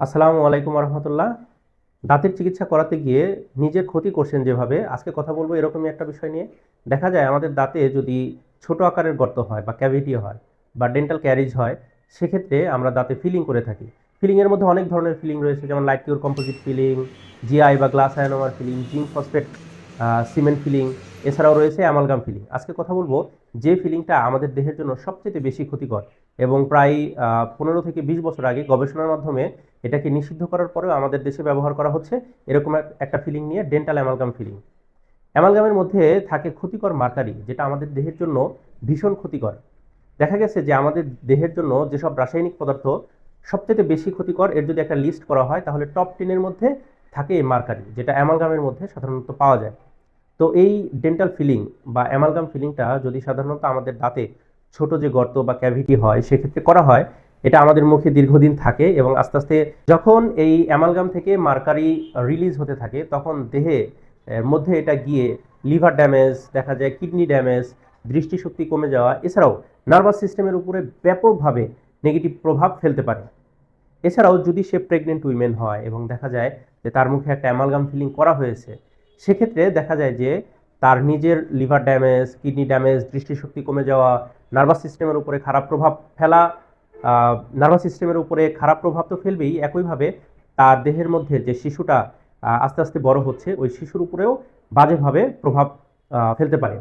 আসসালামু আলাইকুম রহমতুল্লাহ দাঁতের চিকিৎসা করাতে গিয়ে নিজের ক্ষতি করছেন যেভাবে, আজকে কথা বলব এরকমই একটা বিষয় নিয়ে। দেখা যায় আমাদের দাঁতে যদি ছোট আকারের গর্ত হয় বা ক্যাভিটি হয় বা ডেন্টাল ক্যারিজ হয়, সেক্ষেত্রে আমরা দাঁতে ফিলিং করে থাকি। ফিলিংয়ের মধ্যে অনেক ধরনের ফিলিং রয়েছে, যেমন light cure composite filling, GI বা glass ionomer filling, zinc phosphate cement filling এছাড়াও রয়েছে অ্যামালগাম ফিলিং। আজকে কথা বলব যে ফিলিংটা আমাদের দেহের জন্য সবচেয়ে বেশি ক্ষতিকর এবং প্রায় পনেরো থেকে বিশ বছর আগে গবেষণার মাধ্যমে এটাকে নিষিদ্ধ করার পরেও আমাদের দেশে ব্যবহার করা হচ্ছে এরকম এক- একটা ফিলিং নিয়ে ডেন্টাল অ্যামালগাম ফিলিং। অ্যামালগামের মধ্যে থাকে ক্ষতিকর মার্কারি, যেটা আমাদের দেহের জন্য ভীষণ ক্ষতিকর। দেখা গেছে যে আমাদের দেহের জন্য যেসব রাসায়নিক পদার্থ সবচেয়ে বেশি ক্ষতিকর, এর যদি একটা লিস্ট করা হয়, তাহলে টপ টেনের মধ্যে থাকে এই মার্কারি, যেটা অ্যামালগামের মধ্যে সাধারণত পাওয়া যায়। তো এই ডেন্টাল ফিলিং বা অ্যামালগাম ফিলিংটা যদি সাধারণত আমাদের দাঁতে ছোট যে গর্ত বা ক্যাভিটি হয়, সেক্ষেত্রে করা হয়। এটা আমাদের মুখে দীর্ঘদিন থাকে এবং আস্তে আস্তে যখন এই অ্যামালগাম থেকে মার্কারি রিলিজ হতে থাকে, তখন দেহে মধ্যে এটা গিয়ে লিভার ড্যামেজ দেখা যায় কিডনি ড্যামেজ দৃষ্টিশক্তি কমে যাওয়া, এছাড়াও নার্ভাস সিস্টেমের উপরে ব্যাপকভাবে নেগেটিভ প্রভাব ফেলতে পারে। এছাড়াও যদি সে প্রেগনেন্ট উইমেন হয় এবং দেখা যায় যে তার মুখে একটা অ্যামালগাম ফিলিং করা হয়েছে সেক্ষেত্রে দেখা যায় যে তার নিজের লিভার ড্যামেজ, কিডনি ড্যামেজ, দৃষ্টিশক্তি কমে যাওয়া, নার্ভাস সিস্টেমের উপরে খারাপ প্রভাব ফেলা নার্ভাস সিস্টেমের উপরে খারাপ প্রভাব তো ফেলবেই, একইভাবে তার দেহের মধ্যে যে শিশুটা আস্তে আস্তে বড় হচ্ছে, ওই শিশুর উপরেও বাজেভাবে প্রভাব ফেলতে পারে।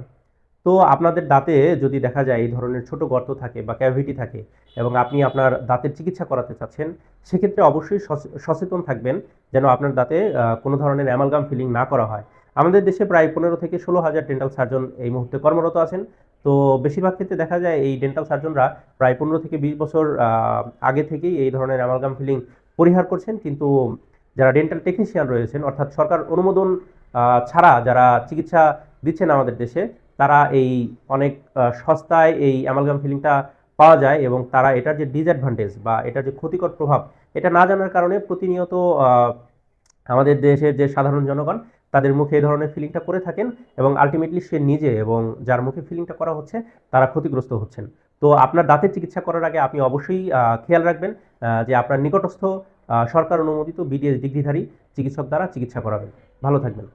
তো আপনাদের দাঁতে যদি দেখা যায় এই ধরনের ছোট গর্ত থাকে বা ক্যাভিটি থাকে এবং আপনি আপনার দাঁতের চিকিৎসা করাতে চাচ্ছেন, সেক্ষেত্রে অবশ্যই সচেতন থাকবেন। যেন আপনার দাঁতে কোনো ধরনের অ্যামালগাম ফিলিং না করা হয়। আমাদের দেশে প্রায় পনেরো থেকে ষোলো হাজার ডেন্টাল সার্জন এই মুহূর্তে কর্মরত আছেন। তো বেশিরভাগ ক্ষেত্রে দেখা যায় এই ডেন্টাল সার্জনরা প্রায় পনেরো থেকে বিশ বছর আগে থেকেই এই ধরনের অ্যামালগাম ফিলিং পরিহার করছেন। কিন্তু যারা ডেন্টাল টেকনিশিয়ান রয়েছেন, অর্থাৎ সরকার অনুমোদন ছাড়া যারা চিকিৎসা দিচ্ছেন আমাদের দেশে, তারা এই অনেক সস্তায় এই অ্যামালগাম ফিলিংটা পাওয়া যায় এবং তারা এটার যে ডিসঅ্যাডভান্টেজ বা এটার যে ক্ষতিকর প্রভাব, এটা না জানার কারণে প্রতিনিয়ত আমাদের দেশের যে সাধারণ জনগণ, তাদের মুখে এই ধরনের ফিলিংটা করে থাকেন এবং আলটিমেটলি সে নিজে এবং যার মুখে ফিলিংটা করা হচ্ছে, তারা ক্ষতিগ্রস্ত হচ্ছেন। তো আপনার দাঁতের চিকিৎসা করার আগে আপনি অবশ্যই খেয়াল রাখবেন যে আপনার নিকটস্থ সরকার অনুমোদিত বিডিএস ডিগ্রিধারী চিকিৎসক দ্বারা চিকিৎসা করাবেন। ভালো থাকবেন।